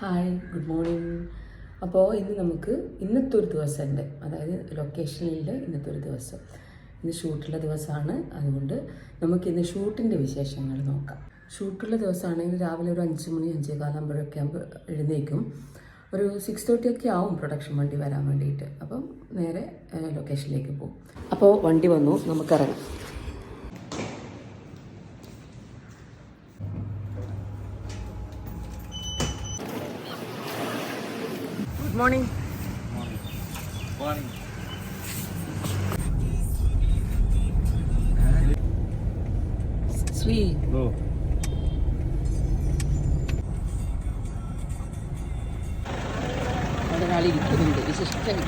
Hi good morning അപ്പോൾ ഇന്ന് നമുക്ക് ഇന്നത്തെ ഒരു ദിവസമുണ്ട്. അതായത് ലൊക്കേഷനിലെ ഇന്നത്തെ ഒരു ദിവസം. ഇന്ന് ഷൂട്ടുള്ള ദിവസമാണ്. അതുകൊണ്ട് നമുക്ക് ഇന്ന് ഷൂട്ടിന്റെ വിശേഷങ്ങൾ നോക്കാം. ഷൂട്ടുള്ള ദിവസമാണെങ്കിൽ രാവിലെ ഒരു അഞ്ച് മണി അഞ്ചേ കാലാകുമ്പോഴൊക്കെ ആകുമ്പോൾ എഴുന്നേക്കും ഒരു സിക്സ് തേർട്ടി ഒക്കെ ആവും പ്രൊഡക്ഷൻ വണ്ടി വരാൻ വേണ്ടിയിട്ട്. അപ്പം നേരെ ലൊക്കേഷനിലേക്ക് പോകും. അപ്പോൾ വണ്ടി വന്നു നമുക്കിറങ്ങാം. ഗുഡ് മോർണിംഗ് ശ്രീ വിശിഷ്ടം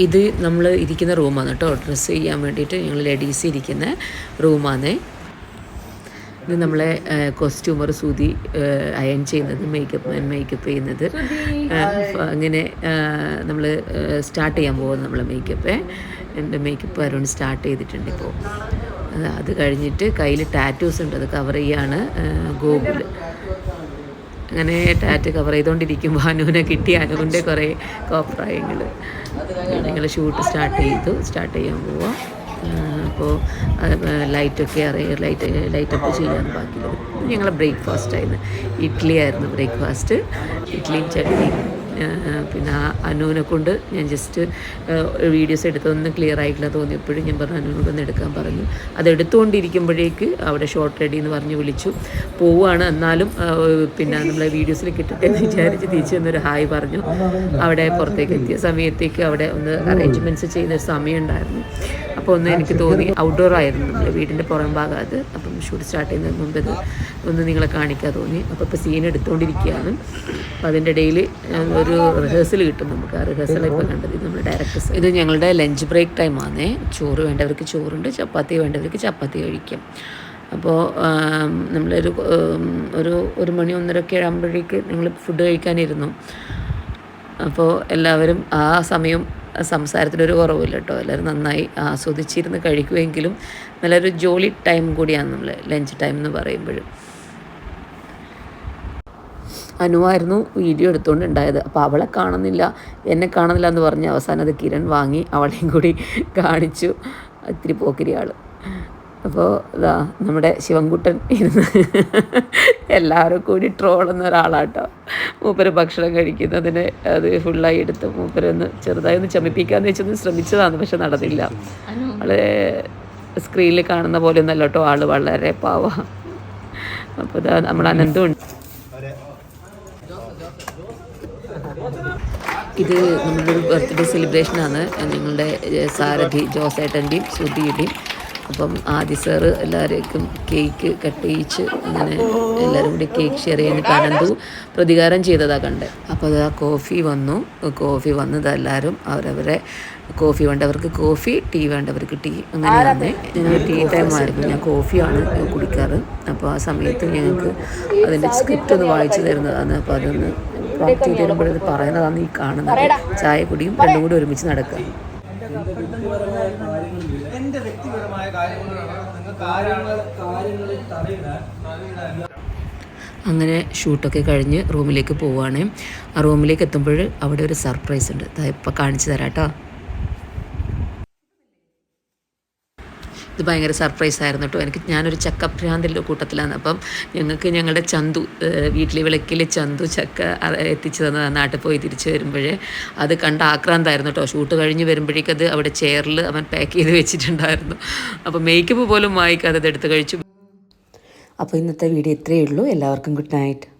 ഇത് നമ്മൾ ഇരിക്കുന്ന റൂമാണ് കേട്ടോ. ഡ്രസ്സ് ചെയ്യാൻ വേണ്ടിയിട്ട് ഞങ്ങൾ ലേഡീസ് ഇരിക്കുന്ന റൂമാണ് ഇത് നമ്മളെ കോസ്റ്റ്യൂമർ സൂതി അയൺ ചെയ്യുന്നത് മേക്കപ്പ് മാൻ മേക്കപ്പ് ചെയ്യുന്നത്. അങ്ങനെ നമ്മൾ സ്റ്റാർട്ട് ചെയ്യാൻ പോകുന്നത് നമ്മളെ മേക്കപ്പ് എന്റെ മേക്കപ്പ് അരുൺ സ്റ്റാർട്ട് ചെയ്തിട്ടുണ്ട് ഇപ്പോൾ അത് കഴിഞ്ഞിട്ട് കയ്യിൽ ടാറ്റൂസ് ഉണ്ട് അത് കവർ ചെയ്യാണ് ഗോകുൽ അങ്ങനെ ടാറ്റ് കവർ ചെയ്തുകൊണ്ടിരിക്കുമ്പോൾ അനുവിനെ കിട്ടി അനുവിന്റെ കുറേ കോപ്രായങ്ങൾ ഞങ്ങൾ ഷൂട്ട് സ്റ്റാർട്ട് ചെയ്തു സ്റ്റാർട്ട് ചെയ്യാൻ പോവാം. അപ്പോൾ ലൈറ്റൊക്കെ അറിയ ലൈറ്റ് ലൈറ്റൊക്കെ ചെയ്യാൻ ബാക്കി ഞങ്ങൾ ബ്രേക്ക്ഫാസ്റ്റ് ആയിരുന്നു ഇഡ്ഡലി ആയിരുന്നു ബ്രേക്ക്ഫാസ്റ്റ്. ഇഡ്ഡലിയും ചട്നിയും. പിന്നെ അനുവിനെ കൊണ്ട് ഞാൻ ജസ്റ്റ് വീഡിയോസ് എടുത്തതൊന്നും ക്ലിയർ ആയിട്ടില്ല തോന്നിയപ്പോഴും ഞാൻ പറഞ്ഞു അനുവിനോട് ഒന്ന് എടുക്കാൻ പറഞ്ഞു. അത് എടുത്തുകൊണ്ടിരിക്കുമ്പോഴേക്ക് അവിടെ ഷോർട്ട് റെഡി എന്ന് പറഞ്ഞ് വിളിച്ചു. പോവുകയാണ്. എന്നാലും പിന്നെ നമ്മളെ വീഡിയോസിൽ കിട്ടട്ടെ എന്ന് വിചാരിച്ച് തിരിച്ചു വന്നൊരു ഹായ് പറഞ്ഞു. അവിടെ പുറത്തേക്ക് എത്തിയ സമയത്തേക്ക് അവിടെ ഒന്ന് അറേഞ്ച്മെന്റ്സ് ചെയ്യുന്ന ഒരു സമയം ഉണ്ടായിരുന്നു. അപ്പോൾ ഒന്ന് എനിക്ക് തോന്നി ഔട്ട്ഡോർ ആയിരുന്നു. നമ്മുടെ വീടിന്റെ പുറം ഭാഗം അത്. അപ്പം ഷൂട്ട് സ്റ്റാർട്ട് ചെയ്യുന്നതിന് മുമ്പ് ഇത് ഒന്ന് നിങ്ങളെ കാണിക്കാൻ തോന്നി. അപ്പോൾ ഇപ്പോൾ സീൻ എടുത്തുകൊണ്ടിരിക്കുകയാണ് അപ്പോൾ അതിന്റെ ഇടയിൽ ഒരു റിഹേഴ്സൽ കിട്ടും നമുക്ക്. ആ റിഹേഴ്സൽ ഇപ്പോൾ കണ്ടത് നമ്മൾ ഡയറക്ടേഴ്സ് ഇത് ഞങ്ങളുടെ ലഞ്ച് ബ്രേക്ക് ടൈമാണ് ചോറ് വേണ്ടവർക്ക് ചോറുണ്ട് ചപ്പാത്തി വേണ്ടവർക്ക് ചപ്പാത്തി കഴിക്കാം. അപ്പോൾ നമ്മളൊരു ഒരു ഒരു മണി ഒന്നരയൊക്കെ ആകുമ്പോഴേക്ക് ഞങ്ങൾ ഫുഡ് കഴിക്കാനിരുന്നു. അപ്പോൾ എല്ലാവരും ആ സമയം സംസാരത്തിനൊരു കുറവില്ല കേട്ടോ എല്ലാവരും നന്നായി ആസ്വദിച്ചിരുന്ന് കഴിക്കുമെങ്കിലും നല്ലൊരു ജോലി ടൈം കൂടിയാണ് നമ്മൾ ലഞ്ച് ടൈം എന്ന് പറയുമ്പോഴും. അനുവായിരുന്നു വീഡിയോ എടുത്തുകൊണ്ടുണ്ടായത് അപ്പോൾ അവളെ കാണുന്നില്ല എന്നെ കാണുന്നില്ല എന്ന് പറഞ്ഞ് അവസാനം അത് കിരൺ വാങ്ങി അവളെയും കൂടി കാണിച്ചു. ഇത്തിരി പോക്കിരി ആൾ അപ്പോൾ ഇതാ നമ്മുടെ ശിവൻകുട്ടൻ ഇരുന്ന് എല്ലാവരും കൂടി ട്രോളുന്ന ഒരാളാട്ടോ. മൂപ്പര് ഭക്ഷണം കഴിക്കുന്നതിന് അത് ഫുള്ളായി എടുത്ത് മൂപ്പരൊന്ന് ചെറുതായി ഒന്ന് ചമിപ്പിക്കാമെന്ന് വെച്ചൊന്ന് ശ്രമിച്ചതാണ് പക്ഷെ നടന്നില്ല. വളരെ സ്ക്രീനിൽ കാണുന്ന പോലെ ഒന്നല്ല കേട്ടോ ആൾ വളരെ പാവ. അപ്പോൾ ഇതാ നമ്മൾ അനന്തമുണ്ട് ഇത് നമ്മുടെ ബർത്ത്ഡേ സെലിബ്രേഷനാണ് ഞങ്ങളുടെ ഏഹ്, സാരഥി ജോസേട്ടന്റെയും ശ്രുതിയുടെയും അപ്പം ആദ്യ സാറ് എല്ലാവർക്കും കേക്ക് കട്ട് ചെയ്യിച്ച് അങ്ങനെ എല്ലാവരും കൂടി കേക്ക് ഷെയർ ചെയ്യാൻ കണ്ടു പ്രതികാരം ചെയ്തതാ കണ്ടത് അപ്പോൾ അത് ആ കോഫി വന്നു. കോഫി വന്നത് എല്ലാവരും അവരവരെ കോഫി വേണ്ടവർക്ക് കോഫി ടീ വേണ്ടവർക്ക് ടീ അങ്ങനെയാണ് ഞങ്ങൾ ടീ ടൈം ആയിരുന്നു. ഞാൻ കോഫിയാണ് കുടിക്കാറ്. അപ്പോൾ ആ സമയത്ത് ഞങ്ങൾക്ക് അതിന്റെ സ്ക്രിപ്റ്റ് ഒന്ന് വായിച്ചു തരുന്നതാണ്. അപ്പോൾ അതൊന്ന് പ്രോക്ട് ചെയ്ത് തരുമ്പോഴത് പറയുന്നതാണ് ഈ കാണുന്നത്. ചായ കുടിയും രണ്ടും കൂടി ഒരുമിച്ച് നടക്കുക. അങ്ങനെ ഷൂട്ടൊക്കെ കഴിഞ്ഞ് റൂമിലേക്ക് പോവുകയാണ് ആ റൂമിലേക്ക് എത്തുമ്പോൾ അവിടെ ഒരു സർപ്രൈസ് ഉണ്ട്. ഇപ്പോൾ കാണിച്ചു തരാം കേട്ടോ. ഇത് ഭയങ്കര സർപ്രൈസ് ആയിരുന്നു കേട്ടോ എനിക്ക് ഞാനൊരു ചക്കഭ്രാന്തിന്റെ കൂട്ടത്തിലാണ്. അപ്പം ഞങ്ങൾക്ക് ഞങ്ങളുടെ ചന്തു വീട്ടിലെ വിളക്കിൽ ചന്തു ചക്ക എത്തിച്ചു തന്നതാണ് നാട്ടിൽ പോയി തിരിച്ചു വരുമ്പോഴേ അത് കണ്ട ആക്രാന്തായിരുന്നു കേട്ടോ ഷൂട്ട് കഴിഞ്ഞ് വരുമ്പോഴേക്കത് അവിടെ ചെയറിൽ അവൻ പാക്ക് ചെയ്ത് വെച്ചിട്ടുണ്ടായിരുന്നു. അപ്പോൾ മേക്കപ്പ് പോലും വായിക്കാതെ അത് എടുത്ത് കഴിച്ചു. അപ്പോൾ ഇന്നത്തെ വീഡിയോ ഇത്രയേ ഉള്ളൂ. എല്ലാവർക്കും ഗുഡ് നൈറ്റ്